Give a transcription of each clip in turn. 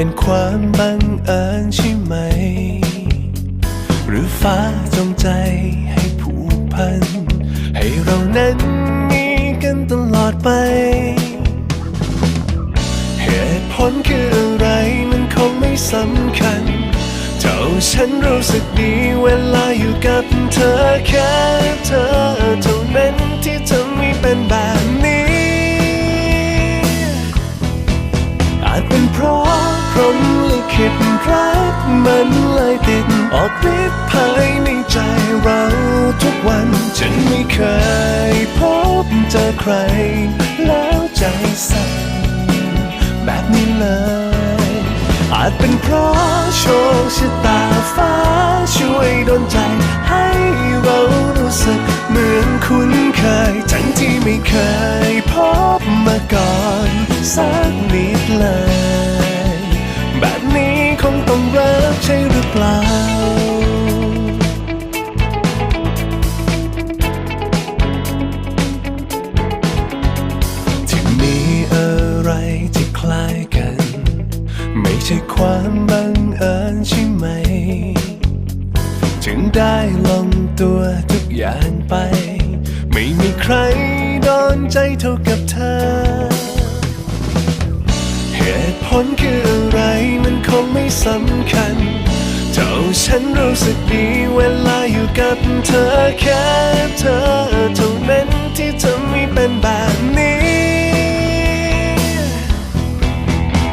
เป็นความบังเอิญใช่ไหม หรือฟ้าจงใจให้ผูกพัน ให้เรานั้นมีกันตลอดไป เหตุผลคืออะไรมันคงไม่สำคัญ เท่าฉันรู้สึกดีเวลาอยู่กับเธอแค่เธอเท่านั้นที่ทำให้เป็นแบบ ออกฤทธิ์ภายในใจเราทุกวันฉันไม่เคยพบเจอใคร แล้วใจสั่นแบบนี้เลย อาจเป็นเพราะโชคชะตาฟ้าช่วยดลใจ ให้เรารู้สึกเหมือนคุ้นเคยทั้งที่ไม่เคยพบมาก่อนสักนิดเลย เปล่า ที่มีอะไรที่คล้ายกัน ไม่ใช่ความบังเอิญใช่ไหม ถึงได้ลงตัวทุกอย่างไป ไม่มีใครโดนใจเท่ากับเธอเหตุผลคืออะไรมันคงไม่สำคัญ เท่าฉันรู้สึกดีเวลาอยู่กับเธอแค่เธอเท่านั้นที่ทำให้เป็นแบบนี้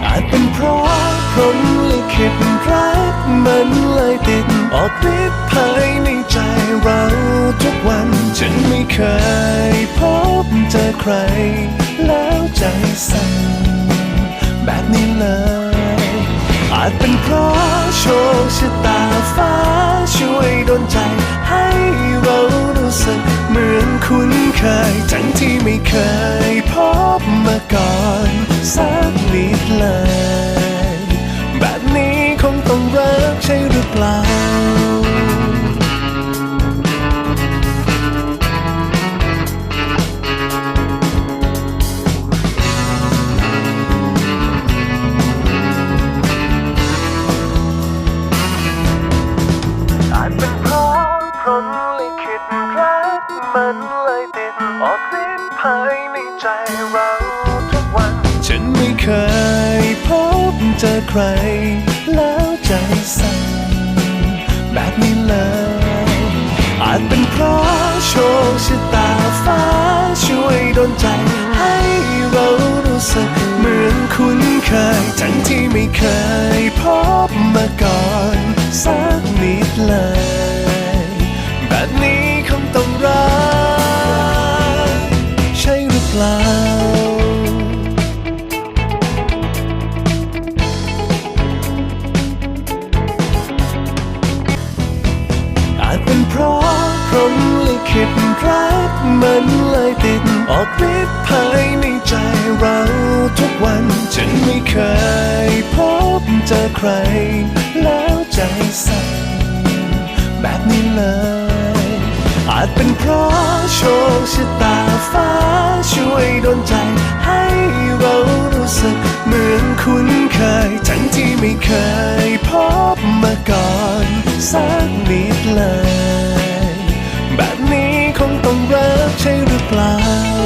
อาจเป็นเพราะพรหมลิขิตรักมันเลยติดออกฤทธิ์ภายในใจเราทุกวัน ฉันไม่เคยพบเจอใคร แล้วใจสั่นแบบนี้เลย อาจเป็นเพราะ โชคชะตาฟ้าช่วยดลใจ ให้เรารู้สึกเหมือนคุ้นเคย ทั้งที่ไม่เคยพบมาก่อน สักนิดเลย ใจเราทุกวัน ฉันไม่เคยพบเจอใคร แล้วใจสั่นแบบนี้เลยอาจเป็นเพราะโชคชะตาฟ้าช่วยดลใจให้เรารู้สึกเหมือนคุ้นเคยทั้งที่ไม่เคย มลิขิตรักมันเลยติด ออกฤทธิ์ภายในใจเราทุกวันฉันไม่เคยพบเจอใคร แล้วใจสั่นแบบนี้เลย อาจเป็นเพราะโชคชะตาฟ้าช่วยดลใจ ให้เรารู้สึกเหมือนคุ้นเคยทั้งที่ไม่เคยพบมาก่อนสักนิดเลย รักใช่หรือเปล่า